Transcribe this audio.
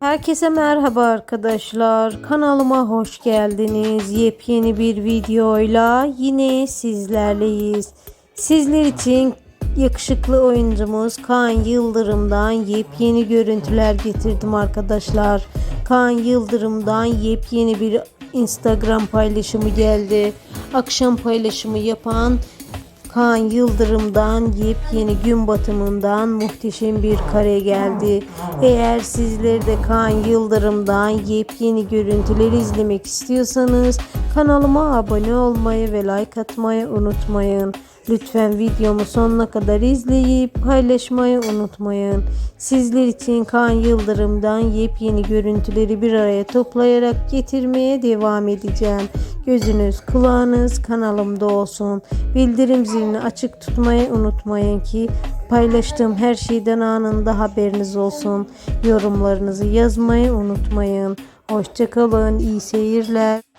Herkese merhaba arkadaşlar. Kanalıma hoş geldiniz. Yepyeni bir videoyla yine sizlerleyiz. Sizler için yakışıklı oyuncumuz Kaan Yıldırım'dan yepyeni görüntüler getirdim arkadaşlar. Kaan Yıldırım'dan yepyeni bir Instagram paylaşımı geldi. Akşam paylaşımı yapan Kaan Yıldırım'dan yepyeni gün batımından muhteşem bir kare geldi. Eğer sizler de Kaan Yıldırım'dan yepyeni görüntüleri izlemek istiyorsanız kanalıma abone olmayı ve like atmayı unutmayın. Lütfen videomu sonuna kadar izleyip paylaşmayı unutmayın. Sizler için Kaan Yıldırım'dan yepyeni görüntüleri bir araya toplayarak getirmeye devam edeceğim. Gözünüz kulağınız kanalımda olsun. Bildirim zilini açık tutmayı unutmayın ki paylaştığım her şeyden anında haberiniz olsun. Yorumlarınızı yazmayı unutmayın. Hoşçakalın, iyi seyirler.